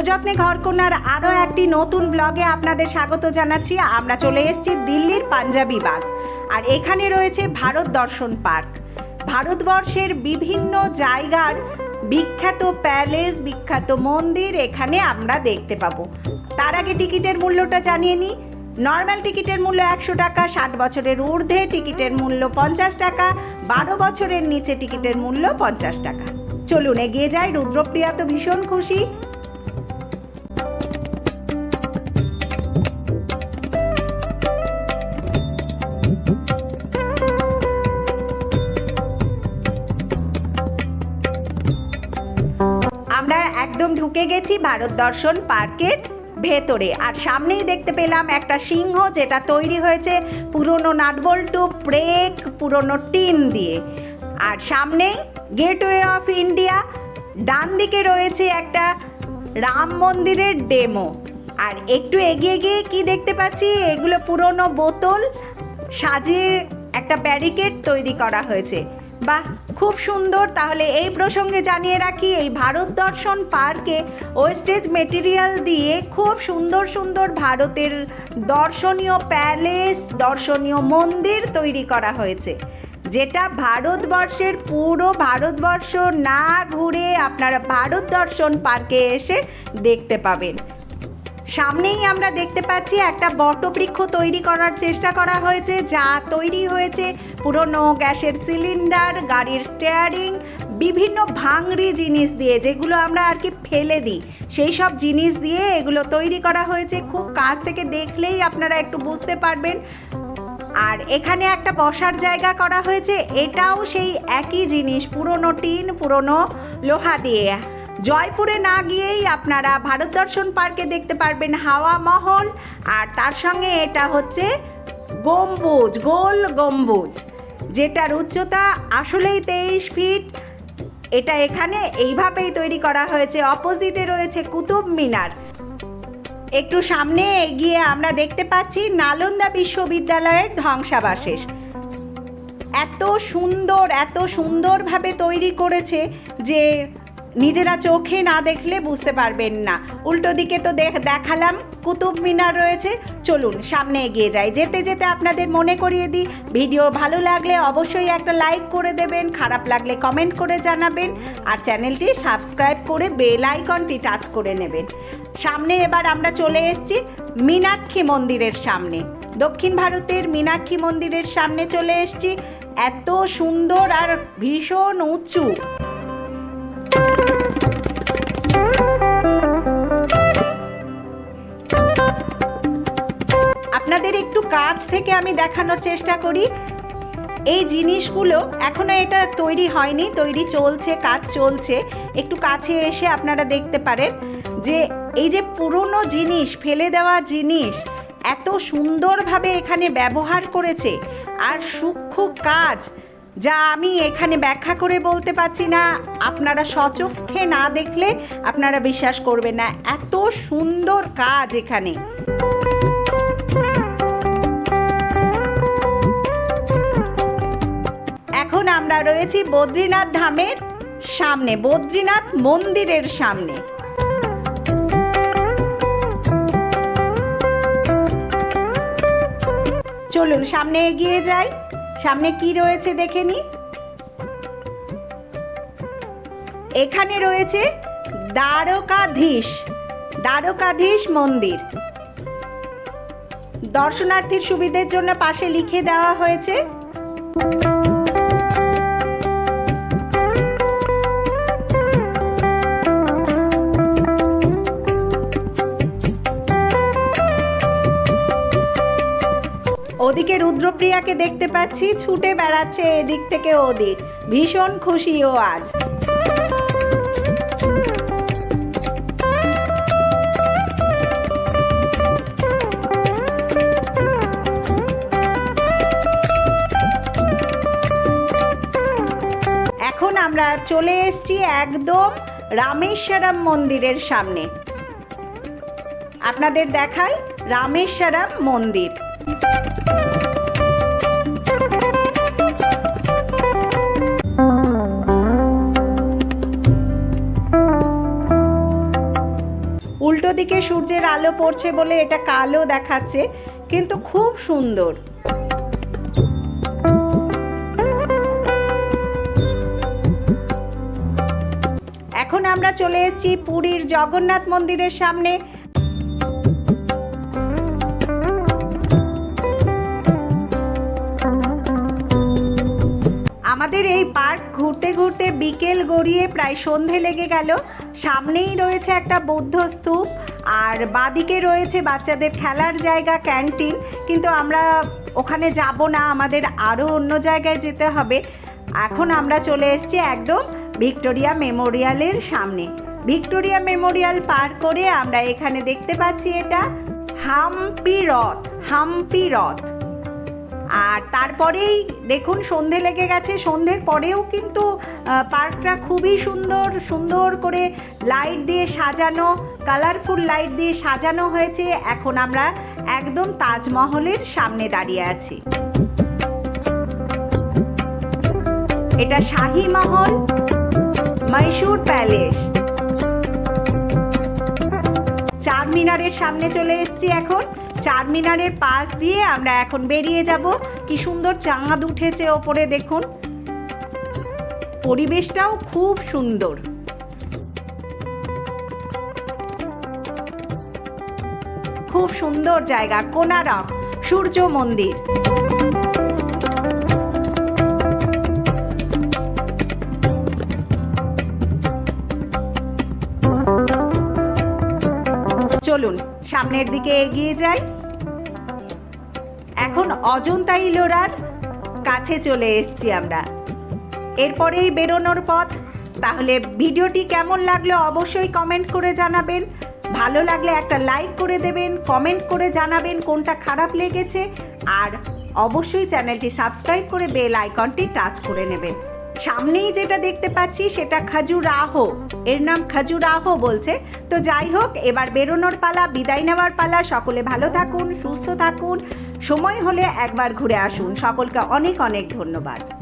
সযত্নে ঘরকন্যার আরও একটি নতুন ব্লগে আপনাদের স্বাগত জানাচ্ছি। আমরা চলে এসেছি দিল্লির পাঞ্জাবি বাগ। আর এখানে রয়েছে ভারত দর্শন পার্ক। ভারতবর্ষের বিভিন্ন জায়গার বিখ্যাত প্যালেস, বিখ্যাত মন্দির এখানে আমরা দেখতে পাবো। তার আগে টিকিটের মূল্যটা জানিয়ে নিই। নর্মাল টিকিটের মূল্য একশো টাকা, ষাট বছরের ঊর্ধ্বে টিকিটের মূল্য পঞ্চাশ টাকা, বারো বছরের নিচে টিকিটের মূল্য পঞ্চাশ টাকা। চলুন এগিয়ে যাই, রুদ্রপ্রিয়া তো ভীষণ খুশি। ঢুকে গেছি ভারত দর্শন পার্কের ভেতরে। আর সামনেই দেখতে পেলাম একটা সিংহ যেটা তৈরি হয়েছে পুরনো নাটবল্টু ব্রেক পুরনো টিন দিয়ে। আর সামনেই গেটওয়ে অফ ইন্ডিয়া ডান দিকে রয়েছে একটা রাম মন্দিরের ডেমো আর একটু এগিয়ে গিয়ে কি দেখতে পাচ্ছি? এগুলো পুরনো বোতল, সাজিয়ে একটা ব্যারিকেড তৈরি করা হয়েছে। বাহ, খুব সুন্দর। তাহলে এই প্রসঙ্গে জানিয়ে রাখি, এই ভারত দর্শন পার্কে ওয়েস্টেজ মেটেরিয়াল দিয়ে খুব সুন্দর সুন্দর ভারতের দর্শনীয় প্যালেস দর্শনীয় মন্দির তৈরি করা হয়েছে। যেটা ভারতবর্ষের, পুরো ভারতবর্ষ না ঘুরে আপনারা ভারত দর্শন পার্কে এসে দেখতে পাবেন। সামনেই আমরা দেখতে পাচ্ছি একটা বটবৃক্ষ তৈরি করার চেষ্টা করা হয়েছে, যা তৈরি হয়েছে পুরনো গ্যাসের সিলিন্ডার, গাড়ির স্টেয়ারিং বিভিন্ন ভাঙড়ি জিনিস দিয়ে, যেগুলো আমরা আর কি ফেলে দিই। সেই সব জিনিস দিয়ে এগুলো তৈরি করা হয়েছে। খুব কাছ থেকে দেখলেই আপনারা একটু বুঝতে পারবেন। আর এখানে একটা বসার জায়গা করা হয়েছে। এটাও সেই একই জিনিস, পুরনো টিন, পুরনো লোহা দিয়ে। জয়পুরে না গিয়েই আপনারা ভারত দর্শন পার্কে দেখতে পারবেন হাওয়া মহল। আর তার সঙ্গে এটা হচ্ছে গম্বুজ, গোল গম্বুজ, যেটার উচ্চতা আসলেই তেইশ ফিট। এটা এখানে এইভাবেই তৈরি করা হয়েছে। অপোজিটে রয়েছে কুতুব মিনার। একটু সামনে এগিয়ে আমরা দেখতে পাচ্ছি নালন্দা বিশ্ববিদ্যালয়ের ধ্বংসাবশেষ। এত সুন্দর, এত সুন্দরভাবে তৈরি করেছে যে নিজেরা চোখে না দেখলে বুঝতে পারবেন না। উল্টো দিকে তো দেখ, দেখালাম, কুতুব মিনার রয়েছে। চলুন, সামনে এগিয়ে যাই। যেতে যেতে আপনাদের মনে করিয়ে দিই, ভিডিও ভালো লাগলে অবশ্যই একটা লাইক করে দেবেন, খারাপ লাগলে কমেন্ট করে জানাবেন, আর চ্যানেলটি সাবস্ক্রাইব করে বেল আইকনটি টাচ করে নেবেন। সামনে এবার আমরা চলে এসেছি মীনাক্ষী মন্দিরের সামনে। দক্ষিণ ভারতের মীনাক্ষী মন্দিরের সামনে চলে এসেছি। এত সুন্দর আর ভীষণ উঁচু। একটু কাছ থেকে আমি দেখানোর চেষ্টা করি। এই জিনিসগুলো এখনও এটা তৈরি হয়নি, তৈরি চলছে, কাজ চলছে। একটু কাছে এসে আপনারা দেখতে পারেন যে এই যে পুরনো জিনিস, ফেলে দেওয়া জিনিস এত সুন্দরভাবে এখানে ব্যবহার করেছে। আর সূক্ষ্ম কাজ যা আমি এখানে ব্যাখ্যা করে বলতে পারছি না, আপনারা সচক্ষে না দেখলে আপনারা বিশ্বাস করবেন না। এত সুন্দর কাজ এখানে। আমরা রয়েছি বদ্রীনাথ ধামের সামনে, বদ্রীনাথ মন্দিরের সামনে। চলুন, সামনে এগিয়ে যাই। সামনে কি রয়েছে দেখে নি? এখানে রয়েছে দ্বারকাধীশ দ্বারকাধীশ মন্দির। দর্শনার্থীর সুবিধের জন্য পাশে লিখে দেওয়া হয়েছে ওদিকে রুদ্রপ্রিয়াকে দেখতে পাচ্ছি, ছুটে বেড়াচ্ছে এদিক থেকে ওদিক। ভীষণ খুশি ও আজ। এখন আমরা চলে এসেছি একদম রামেশ্বরম মন্দিরের সামনে। আপনাদের দেখাই রামেশ্বরম মন্দির। দিকে সূর্যের আলো পড়ছে বলে এটা কালো দেখাচ্ছে, কিন্তু খুব সুন্দর। এখন আমরা চলে এসেছি পুরীর জগন্নাথ মন্দিরের সামনে। ঘুরতে বিকেল গড়িয়ে প্রায় সন্ধে লেগে গেল। সামনেই রয়েছে একটা বৌদ্ধ স্তূপ, আর বাদিকে রয়েছে বাচ্চাদের খেলার জায়গা, ক্যান্টিন। কিন্তু আমরা ওখানে যাব না, আমাদের আরও অন্য জায়গায় যেতে হবে। এখন আমরা চলে এসেছি একদম ভিক্টোরিয়া মেমোরিয়ালের সামনে। ভিক্টোরিয়া মেমোরিয়াল পার করে আমরা এখানে দেখতে পাচ্ছি এটা হাম্পি রথ হাম্পি রথ। আর তারপরেই দেখুন সন্ধে লেগে গেছে। সন্ধ্যের পরেও কিন্তু পার্কটা খুবই সুন্দর সুন্দর করে লাইট দিয়ে সাজানো কালারফুল লাইট দিয়ে সাজানো হয়েছে। এখন আমরা একদম তাজমহলের সামনে দাঁড়িয়ে আছি। এটা শাহী মহল মহীশূর প্যালেস চার মিনারের সামনে চলে এসেছি এখন। চার মিনারের পাশ দিয়ে আমরা এখন বেরিয়ে যাব। কি সুন্দর চাঁদ উঠেছে ওপরে দেখুন। পরিবেশটাও খুব সুন্দর। খুব সুন্দর জায়গা, কোনারক, সূর্য মন্দির। চলুন সামনের দিকে এগিয়ে যাই এখন অজন্তা ইলোরার কাছে চলে এসেছি আমরা। এরপরেই বেরোনোর পথ। তাহলে ভিডিওটি কেমন লাগল অবশ্যই কমেন্ট করে জানাবেন। ভালো লাগলে একটা লাইক করে দেবেন কমেন্ট করে জানাবেন কোনটা খারাপ লেগেছে। আর অবশ্যই চ্যানেলটি সাবস্ক্রাইব করে বেল আইকনটি টাচ করে নেবেন। সামনেই যেটা দেখতে পাচ্ছি সেটা খাজুরাহ এর নাম খাজুরাহ বলছে। তো যাই হোক, এবার বেরোনোর পালা, বিদায় নেওয়ার পালা। সকলে ভালো থাকুন, সুস্থ থাকুন। সময় হলে একবার ঘুরে আসুন। সকলকে অনেক অনেক ধন্যবাদ।